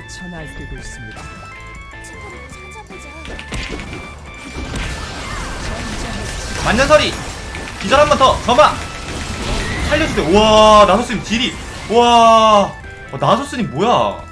미쳐 날뛰고 있습니다. 만년설이 기절 한 번 더. 점화 살려주세요. 우와 나소스님 딜이. 우와. 어, 나소스님 뭐야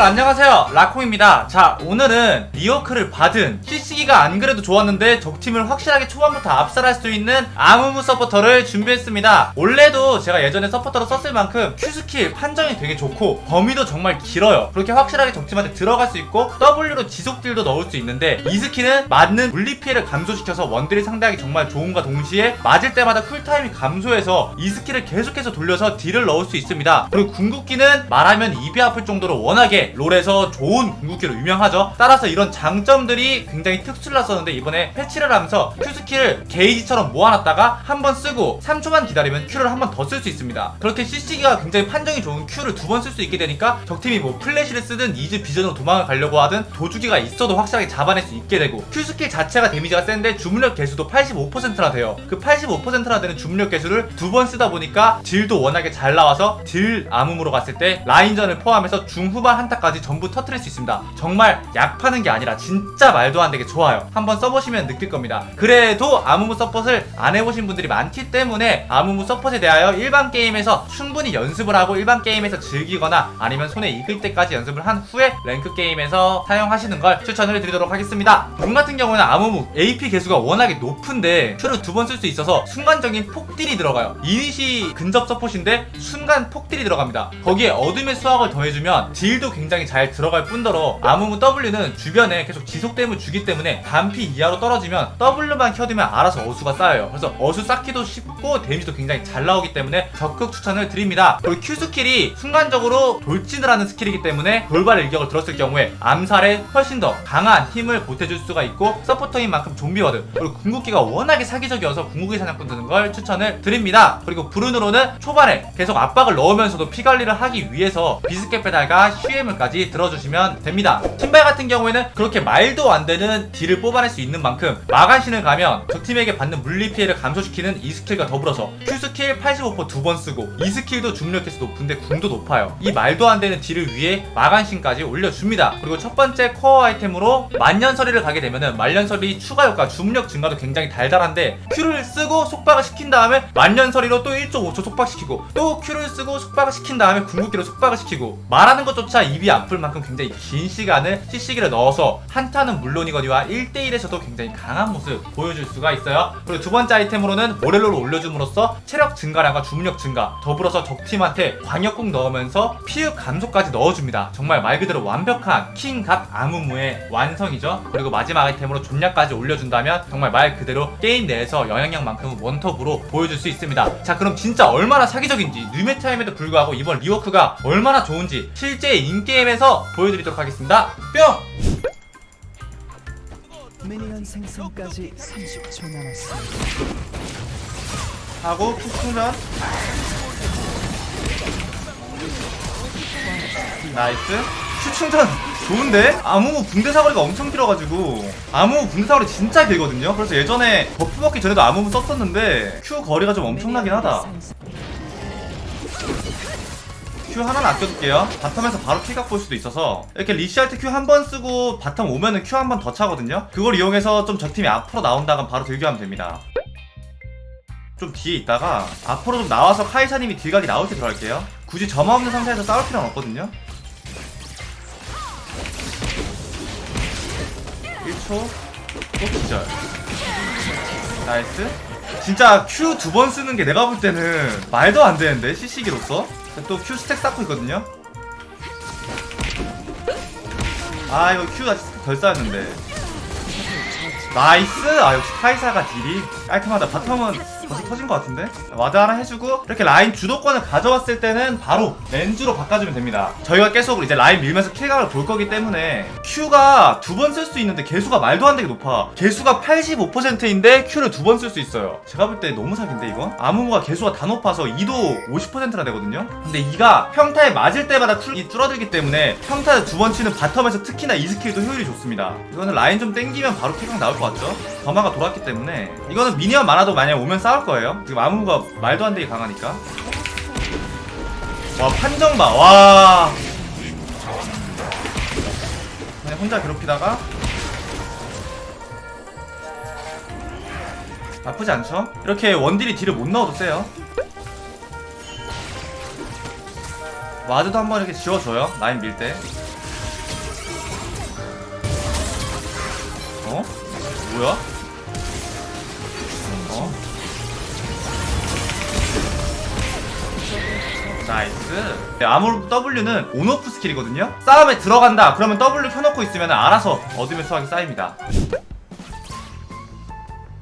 친구들 안녕하세요. 라콩입니다. 자 오늘은 리어크를 받은 CC기가 안 그래도 좋았는데 적팀을 확실하게 초반부터 압살할 수 있는 아무무 서포터를 준비했습니다. 원래도 제가 예전에 서포터로 썼을 만큼 Q스킬 판정이 되게 좋고 범위도 정말 길어요. 그렇게 확실하게 적팀한테 들어갈 수 있고 W로 지속딜도 넣을 수 있는데 이 스킬은 맞는 물리 피해를 감소시켜서 원딜이 상대하기 정말 좋은과 동시에 맞을 때마다 쿨타임이 감소해서 이 스킬을 계속해서 돌려서 딜을 넣을 수 있습니다. 그리고 궁극기는 말하면 입이 아플 정도로 워낙에 롤에서 좋은 궁극기로 유명하죠. 따라서 이런 장점들이 굉장히 특수를 났었는데 이번에 패치를 하면서 Q 스킬을 게이지처럼 모아놨다가 한 번 쓰고 3초만 기다리면 Q를 한 번 더 쓸 수 있습니다. 그렇게 CC기가 굉장히 판정이 좋은 Q를 두 번 쓸 수 있게 되니까 적팀이 뭐 플래시를 쓰든 이즈 비전으로 도망을 가려고 하든 도주기가 있어도 확실하게 잡아낼 수 있게 되고 Q 스킬 자체가 데미지가 센데 주문력 개수도 85%나 돼요. 그 85%나 되는 주문력 개수를 두 번 쓰다 보니까 딜도 워낙에 잘 나와서 딜 암음으로 갔을 때 라인전을 포함해서 중후반 한타 까지 전부 터트릴 수 있습니다. 정말 약 파는 게 아니라 진짜 말도 안 되게 좋아요. 한번 써보시면 느낄 겁니다. 그래도 아무무 서폿을 안 해보신 분들이 많기 때문에 아무무 서폿에 대하여 일반 게임에서 충분히 연습을 하고 일반 게임에서 즐기거나 아니면 손에 익을 때까지 연습을 한 후에 랭크 게임에서 사용하시는 걸 추천을 드리도록 하겠습니다. 론 같은 경우는 아무무 AP 개수가 워낙에 높은데 큐를 두 번 쓸 수 있어서 순간적인 폭딜이 들어가요. 이니시 근접 서폿인데 순간 폭딜이 들어갑니다. 거기에 어둠의 수학을 더해주면 딜도 굉장히 잘 들어갈 뿐더러 아무무 W는 주변에 계속 지속됨을 주기 때문에 반피 이하로 떨어지면 W만 켜두면 알아서 어수가 쌓여요. 그래서 어수 쌓기도 쉽고 데미지도 굉장히 잘 나오기 때문에 적극 추천을 드립니다. 그리고 Q 스킬이 순간적으로 돌진을 하는 스킬이기 때문에 돌발 일격을 들었을 경우에 암살에 훨씬 더 강한 힘을 보태줄 수가 있고 서포터인 만큼 좀비 워드 그리고 궁극기가 워낙에 사기적이어서 궁극기 사냥꾼 드는 걸 추천을 드립니다. 그리고 브루누로는 초반에 계속 압박을 넣으면서도 피 관리를 하기 위해서 비스켓 페달과 휴 예물까지 들어주시면 됩니다. 신발 같은 경우에는 그렇게 말도 안 되는 딜을 뽑아낼 수 있는 만큼 마간신을 가면 적팀에게 받는 물리 피해를 감소시키는 이 스킬과 더불어서 Q 스킬 85%두 번 쓰고 이 스킬도 중력 개수 높은데 궁도 높아요. 이 말도 안 되는 딜을 위해 마간신까지 올려줍니다. 그리고 첫 번째 코어 아이템으로 만년설이를 가게 되면은 만년설이 추가 효과 중력 증가도 굉장히 달달한데 Q를 쓰고 속박을 시킨 다음에 만년설이로 또 1.5초 속박시키고 또 Q를 쓰고 속박을 시킨 다음에 궁극기로 속박을 시키고 말하는 것조차 입이 아플 만큼 굉장히 긴 시간을 CC기를 넣어서 한타는 물론이거니와 1대1에서도 굉장히 강한 모습 보여줄 수가 있어요. 그리고 두 번째 아이템으로는 모렐로를 올려줌으로써 체력 증가량과 주문력 증가 더불어서 적팀한테 광역국 넣으면서 피흡 감소까지 넣어줍니다. 정말 말 그대로 완벽한 킹갓 아무무의 완성이죠. 그리고 마지막 아이템으로 존약까지 올려준다면 정말 말 그대로 게임 내에서 영향력만큼은 원톱으로 보여줄 수 있습니다. 자 그럼 진짜 얼마나 사기적인지 뉴메타임에도 불구하고 이번 리워크가 얼마나 좋은지 실제 인 게임에서 보여드리도록 하겠습니다. 뿅! 미니언 생성까지 30초 남았습니다. 하고 푹 충전 나이스. 큐 충전. 좋은데? 아무 붕대 사거리가 엄청 길어가지고. 아무 붕대 사거리 진짜 길거든요? 그래서 예전에 버프 받기 전에도 아무 썼었는데 큐 거리가 좀 엄청나긴 하다 큐 하나는 아껴둘게요. 바텀에서 바로 킬각 볼 수도 있어서. 이렇게 리시할 때큐한번 쓰고 바텀 오면은 큐한번 더 차거든요. 그걸 이용해서 좀 적팀이 앞으로 나온다면 바로 들교하면 됩니다. 좀 뒤에 있다가 앞으로 좀 나와서 카이사님이 딜각이 나올 때 들어갈게요. 굳이 점화 없는 상태에서 싸울 필요는 없거든요. 1초. 또 기절. 나이스. 진짜 Q 두 번 쓰는 게 내가 볼 때는 말도 안 되는데 CC기로서 또 Q 스택 쌓고 있거든요. 아 이거 Q 덜 쌓였는데. 나이스! 아 역시 카이사가 딜이 깔끔하다. 바텀은 벌써 터진 것 같은데? 와드 하나 해주고 이렇게 라인 주도권을 가져왔을 때는 바로 렌즈로 바꿔주면 됩니다 저희가 계속 이제 라인 밀면서 킬각을 볼 거기 때문에 Q가 두 번 쓸 수 있는데 개수가 말도 안 되게 높아 개수가 85%인데 Q를 두 번 쓸 수 있어요 제가 볼 때 너무 사기인데 이건? 아무무가 개수가 다 높아서 2도 50%나 되거든요 근데 이가 평타에 맞을 때마다 쿨이 줄어들기 때문에 평타를 두 번 치는 바텀에서 특히나 이 스킬도 효율이 좋습니다 이거는 라인 좀 땡기면 바로 킬각 나올 것 같죠? 더마가 돌았기 때문에 이거는 미니언 많아도 만약 오면 싸울 거예요 지금 아무무가 말도 안 되게 강하니까 와 판정 봐. 와. 그냥 혼자 괴롭히다가 나쁘지 않죠? 이렇게 원딜이 딜을 못 넣어도 세요. 와드도 한번 이렇게 지워줘요. 라인 밀 때. 어? 뭐야? 나이스. 네, 아무로 W는 온오프 스킬이거든요. 싸움에 들어간다. 그러면 W 켜놓고 있으면 알아서 어둠의 수확이 쌓입니다.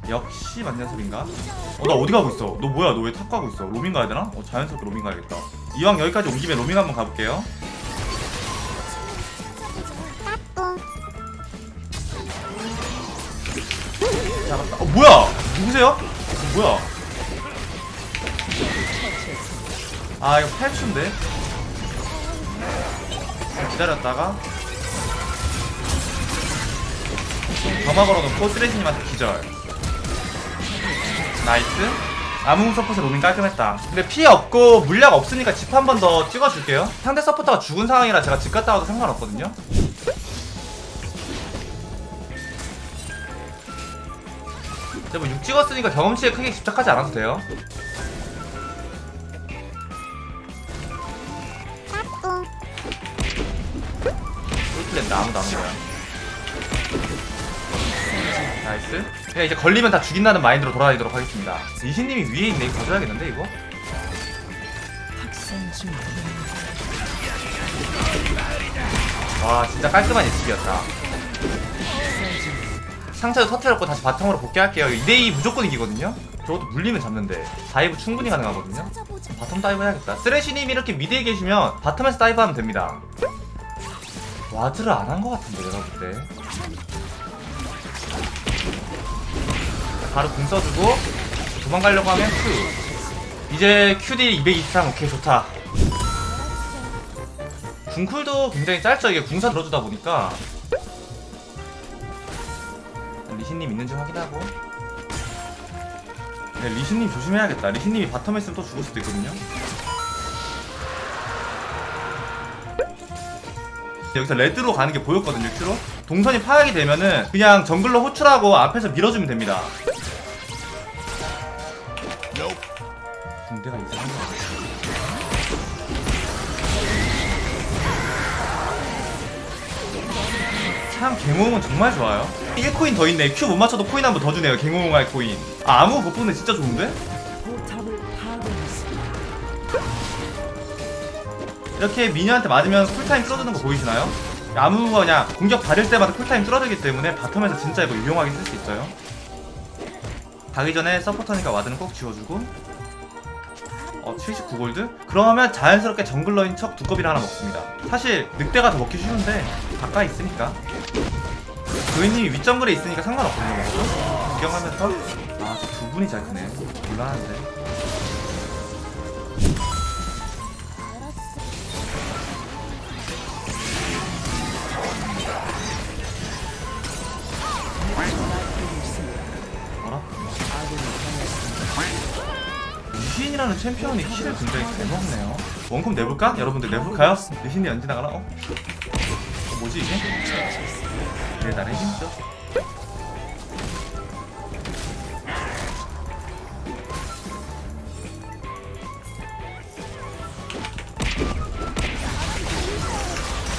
역시 맞는 소린가? 어, 나 어디 가고 있어? 너 뭐야? 너 왜 탑 가고 있어? 로밍 가야 되나? 어, 자연스럽게 로밍 가야겠다. 이왕 여기까지 온 김에 로밍 한번 가볼게요. 잡았다. 어, 뭐야? 누구세요? 어, 뭐야? 아, 이거 8초인데? 기다렸다가? 점화 걸어놓고 쓰레기님한테 기절. 나이스. 아무 서포트 로밍 깔끔했다. 근데 피해 없고 물약 없으니까 집 한 번 더 찍어줄게요. 상대 서포터가 죽은 상황이라 제가 집 갔다 와도 상관없거든요. 근데 뭐 6 찍었으니까 경험치에 크게 집착하지 않아도 돼요 거야. 나이스. 그냥 이제 걸리면 다 죽인다는 마인드로 돌아다니도록 하겠습니다. 이신님이 위에 있네. 이거 가져야겠는데 이거? 와 진짜 깔끔한 예측이었다. 상처도 터트렸고 다시 바텀으로 복귀할게요. 2대2 무조건 이기거든요? 저것도 물리면 잡는데. 다이브 충분히 가능하거든요. 바텀 다이브 해야겠다. 쓰레쉬님이 이렇게 미드에 계시면 바텀에서 다이브 하면 됩니다 와드를 안 한 것 같은데 내가 볼 때. 바로 궁 써주고 도망가려고 하면 Q. 이제 QD 223 오케이 좋다. 궁쿨도 굉장히 짧죠? 이게 궁사 들어주다 보니까. 리신님 있는지 확인하고. 네, 리신님 조심해야겠다. 리신님이 바텀에 있으면 또 죽을 수도 있거든요 여기서 레드로 가는 게 보였거든요 큐로. 동선이 파악이 되면은 그냥 정글러 호출하고 앞에서 밀어주면 됩니다. 군대가 이상한 거 같아 참 갱호응은 정말 좋아요. 1코인 더 있네. 큐 못 맞춰도 코인 한 번 더 주네요 갱호응 할 코인. 아, 아무 버프는 진짜 좋은데? 이렇게 미니한테 맞으면 쿨타임 줄어드는 거 보이시나요? 그냥 공격 받을 때마다 쿨타임 줄어들기 때문에 바텀에서 진짜 이거 유용하게 쓸 수 있어요. 가기 전에 서포터니까 와드는 꼭 지워주고. 어 79골드? 그러면 자연스럽게 정글러인 척 두꺼비를 하나 먹습니다. 사실 늑대가 더 먹기 쉬운데 가까이 있으니까. 도희님이 윗정글에 있으니까 상관없거든요 먹어도 구경하면서. 아두 분이 잘 크네. 곤란한데 리신이라는 챔피언이 킬을 굉장히 잘 먹네요. 원컵 내볼까? 여러분들 내볼까요? 리신이 언제 나가나? 어? 어, 뭐지 이게? 내 나의 힘죠?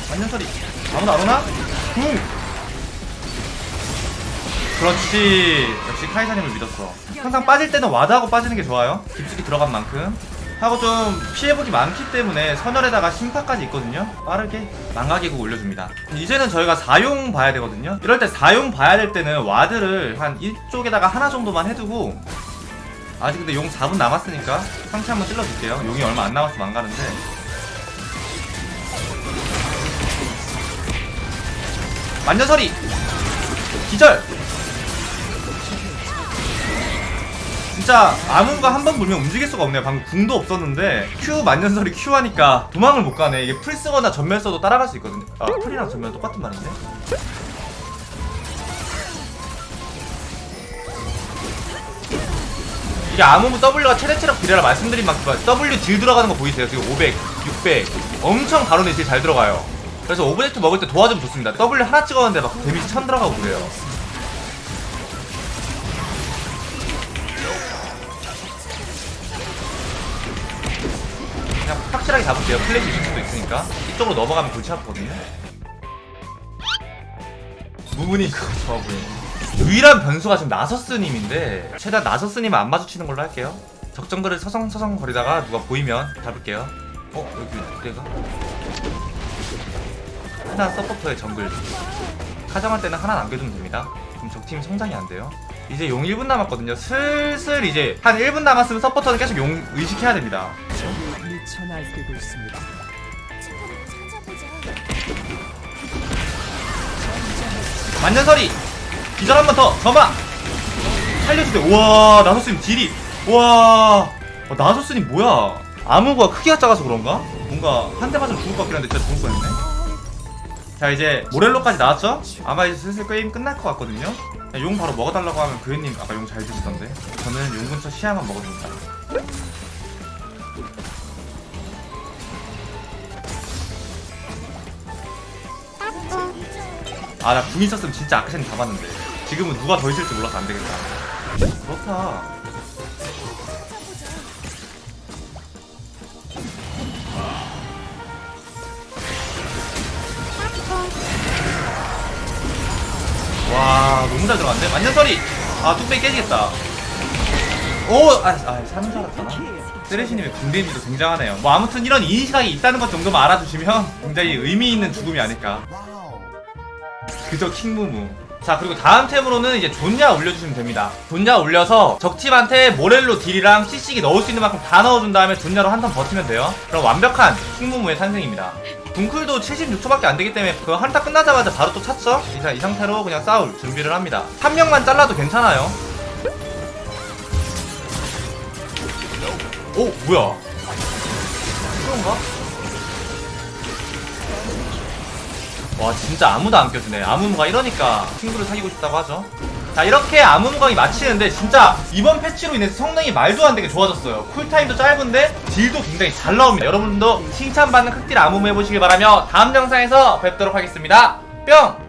완전 소리 아무도 안 오나? 궁! 그렇지 역시 카이사님을 믿었어. 항상 빠질 때는 와드하고 빠지는 게 좋아요. 깊숙이 들어간 만큼. 하고 좀 피해보기 많기 때문에 선열에다가 심파까지 있거든요. 빠르게 망가기고 올려줍니다. 이제는 저희가 4용 봐야 되거든요. 이럴 때 4용 봐야 될 때는 와드를 한 이쪽에다가 하나 정도만 해두고 아직 근데 용 4분 남았으니까 상체 한번 찔러줄게요. 용이 얼마 안 남았으면 안 가는데. 만년설이! 기절 진짜 아문가 한번 불면 움직일 수가 없네요. 방금 궁도 없었는데 Q 만년설이 Q 하니까 도망을 못 가네. 이게 풀 쓰거나 전멸 써도 따라갈 수 있거든요. 아 풀이랑 전멸 똑같은 말인데? 이게 아무무 W가 최대 체력 비례라 말씀드린 만큼 W 딜 들어가는 거 보이세요? 지금 500, 600 엄청 바로네 딜잘 들어가요. 그래서 오브젝트 먹을 때 도와주면 좋습니다. W 하나 찍었는데 막 데미지 천 들어가고 그래요 확실하게 잡을게요? 플래시 있을 수도 있으니까. 이쪽으로 넘어가면 골치 아프거든요. 무문이 그거 보이네. 유일한 변수가 지금 나서스님인데 최대한 나서스님 안 마주치는 걸로 할게요. 적정거를 서성서성 거리다가 누가 보이면 잡을게요. 어? 여기 내가? 하나 서포터의 정글. 가정할 때는 하나 남겨주면 됩니다. 그럼 적팀 성장이 안 돼요. 이제 용 1분 남았거든요. 슬슬 이제 한 1분 남았으면 서포터는 계속 용 의식해야 됩니다 미쳐 날뛰고 있습니다. 만년설이 기절 한 번더 점화 살려주세요. 우와 나소스님 딜이. 우와. 어, 나소스님 뭐야? 아무가 크기가 작아서 그런가? 뭔가 한 대 맞으면 죽을 것 같긴 한데 진짜 죽을 뻔했네. 자 이제 모렐로까지 나왔죠? 아마 이제 슬슬 게임 끝날 것 같거든요. 야, 용 바로 먹어달라고 하면 그현님 아까 용 잘 드시던데. 저는 용 근처 시야만 먹어줍니다 아 나 궁 있었으면 진짜 아크센 잡았는데. 지금은 누가 더 있을지 몰라서 안 되겠다. 그렇다. 와 너무 잘 들어갔네 만년설이! 아 뚝배기 깨지겠다. 오아 아, 사는 줄 알았잖아 세레시님의 군대인지도 굉장하네요. 뭐 아무튼 이런 인시각이 있다는 것 정도만 알아두시면 굉장히 의미 있는 죽음이 아닐까 그저 킹무무. 자 그리고 다음 템으로는 이제 존야 올려주시면 됩니다. 존야 올려서 적팀한테 모렐로 딜이랑 CC기 넣을 수 있는 만큼 다 넣어준 다음에 존야로 한 턴 버티면 돼요. 그럼 완벽한 킹무무의 탄생입니다. 둥클도 76초밖에 안 되기 때문에 그 한타 끝나자마자 바로 또 찼죠? 이, 사- 이 상태로 그냥 싸울 준비를 합니다. 한 명만 잘라도 괜찮아요. 오 뭐야? 그런가? 와 진짜 아무도 안 껴주네. 아무무가 이러니까 친구를 사귀고 싶다고 하죠. 자 이렇게 아무무강이 마치는데 진짜 이번 패치로 인해서 성능이 말도 안 되게 좋아졌어요. 쿨타임도 짧은데 딜도 굉장히 잘 나옵니다. 여러분도 칭찬받는 흑딜 아무무 해보시길 바라며 다음 영상에서 뵙도록 하겠습니다. 뿅!